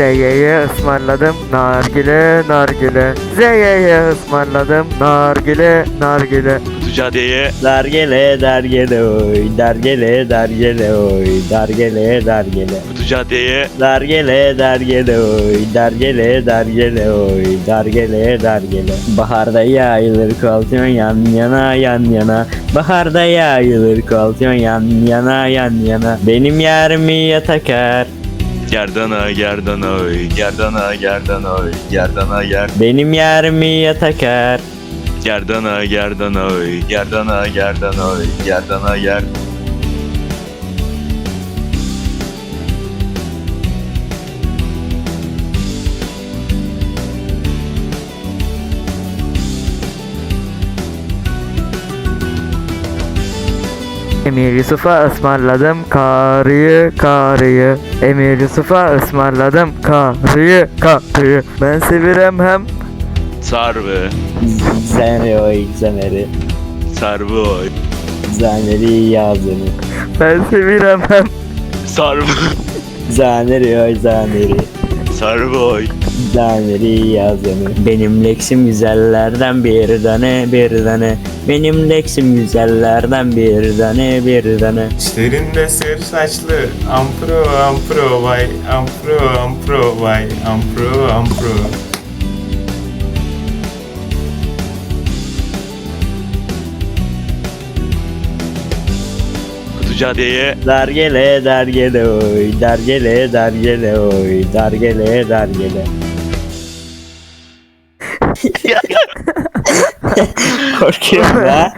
Zeyye'ye ısmarladım nargile nargile. Zeyye'ye ısmarladım nargile nargile. Kutucade'ye Dargele dargele oy. Dargele dargele oy. Dargele dargele Kutucade'ye Dargele dargele oy. Dargele dargele oy. Dargele dargele Baharda yayılır kaltyon yan yana yan yana. Baharda yayılır kaltyon yan yana yan yana. Benim yarımı yatakar Gerdana gerdana oy. Gerdana gerdana oy. Gerdana ger Benim yarımı yatakar? Gerdana gerdana oy. Gerdana gerdana oy. Gerdana ger Emir Yusuf'a ısmarladım karıyı karıyı. Emir Yusuf'a ısmarladım karıyı karıyı. Ben sevirem hem. Sarvı. Zaneri oy zaneri Sarvı oy. Zaneri yazını Ben sevirem hem. Sarvı. Zaneri oy zaneri Sarvı oy Zaneri yazını Benim leksim güzellerden bir tane bir tane. Benim leksim güzellerden bir tane bir tane. İşlerinde sır saçlı. Ampro ampro vay. Ampro ampro vay. Ampro ampro Kutucade'ye Dargele dargele oy. Dargele dargele oy. Dargele dargele Korkuyorum ha